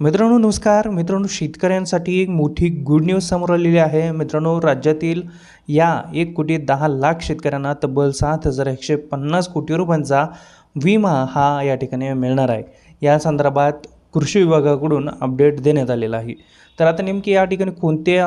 मित्रांनो नमस्कार. मित्रांनो शेतकऱ्यांसाठी एक मोठी गुड न्यूज समोर आलेली आहे. मित्रांनो राज्यातील या एक कोटी दहा लाख शेतकऱ्यांना तब्बल सात हजार एकशे पन्नास कोटी रुपयांचा विमा हा या ठिकाणी मिळणार आहे. या संदर्भात कृषी विभागाकडून अपडेट देण्यात आलेला आहे. तर आता नेमकी या ठिकाणी कोणत्या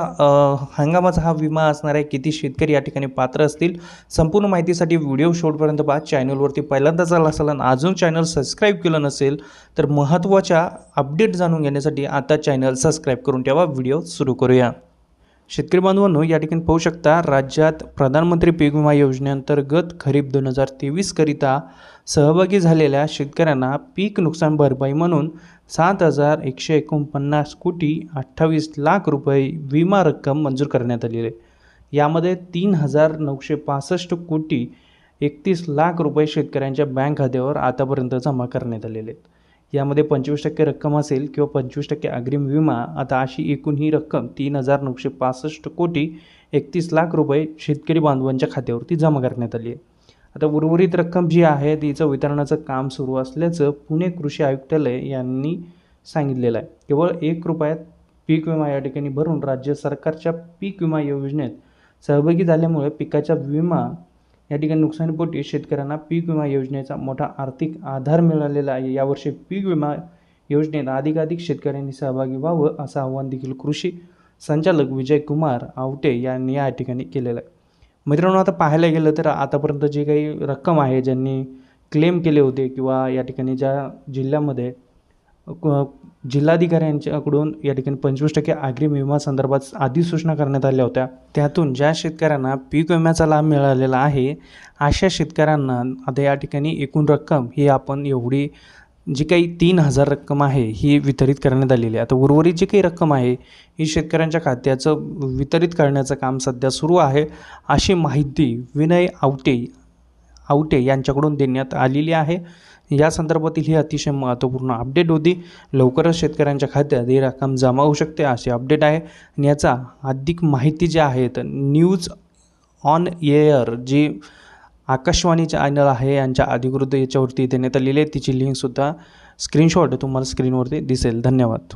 हंगामाचा हा विमा असणार आहे? किती शेतकरी या ठिकाणी पात्र असतील? संपूर्ण माहितीसाठी व्हिडिओ शेवटपर्यंत पहा. चॅनलवरती पहिल्यांदाच आला असाल आणि अजून चॅनल सबस्क्राईब केलं नसेल तर महत्त्वाच्या अपडेट जाणून घेण्यासाठी आता चॅनल सबस्क्राईब करून ठेवा. व्हिडिओ सुरू करूया. शेतकरी बांधवांनो या ठिकाणी पाहू शकता राज्यात प्रधानमंत्री पीक विमा योजनेअंतर्गत खरीप दोन हजार तेवीसकरिता सहभागी झालेल्या शेतकऱ्यांना पीक नुकसान भरपाई म्हणून सात हजार एकशे एकोणपन्नास कोटी अठ्ठावीस लाख रुपये विमा रक्कम मंजूर करण्यात आलेली आहे. यामध्ये तीन हजार नऊशे पासष्ट कोटी एकतीस लाख रुपये शेतकऱ्यांच्या बँक खात्यावर आतापर्यंत जमा करण्यात आलेले आहेत. यामध्ये पंचवीस टक्के रक्कम असेल किंवा पंचवीस टक्के अग्रिम विमा आता अशी एकूण ही रक्कम तीन हजार नऊशे पासष्ट कोटी एकतीस लाख रुपये शेतकरी बांधवांच्या खात्यावरती जमा करण्यात आली आहे. आता उर्वरित रक्कम जी आहे तिचं वितरणाचं काम सुरू असल्याचं पुणे कृषी आयुक्तालय यांनी सांगितलेलं आहे. केवळ एक रुपयात पीक विमा या ठिकाणी भरून राज्य सरकारच्या पीक विमा योजनेत सहभागी झाल्यामुळे पिकाच्या विमा या ठिकाणी नुकसानीपोटी शेतकऱ्यांना पीक विमा योजनेचा मोठा आर्थिक आधार मिळालेला आहे. यावर्षी पीक विमा योजनेत अधिकाधिक शेतकऱ्यांनी सहभागी व्हावं असं आवाहन देखील कृषी संचालक विजय कुमार आवटे यांनी या ठिकाणी केलेलं आहे. मित्रांनो आता पाहायला गेलं तर आतापर्यंत जे काही रक्कम आहे ज्यांनी क्लेम केले होते किंवा या ठिकाणी ज्या जिल्ह्यामध्ये क- जिल्हाधिकाऱ्यांच्याकडून या ठिकाणी पंचवीस टक्के अग्रिम विमा संदर्भात अधिसूचना करण्यात आल्या होत्या. त्यातून ज्या शेतकऱ्यांना पीक विम्याचा लाभ मिळालेला आहे अशा शेतकऱ्यांना आता या ठिकाणी एकूण रक्कम ही आपण एवढी जी काही तीन हजार रक्कम आहे ही वितरित करण्यात आलेली आहे. आता उर्वरित जी काही रक्कम आहे ही शेतकऱ्यांच्या खात्याचं वितरित करण्याचं काम सध्या सुरू आहे. अशी माहिती विनय आवटे आवटे यांच्याकडून देण्यात आलेली आहे. या संदर्भातील ही अतिशय महत्त्वपूर्ण अपडेट होती. लवकरच शेतकऱ्यांच्या खात्यात ही रक्कम जमा होऊ शकते अशी अपडेट आहे. आणि याचा अधिक माहिती जी आहे तर न्यूज ऑन एअर जी आकाशवाणी चॅनल आहे यांच्या अधिकृत याच्यावरती देण्यात आलेली आहे. तिची लिंकसुद्धा स्क्रीनशॉट तुम्हाला स्क्रीनवरती दिसेल. धन्यवाद.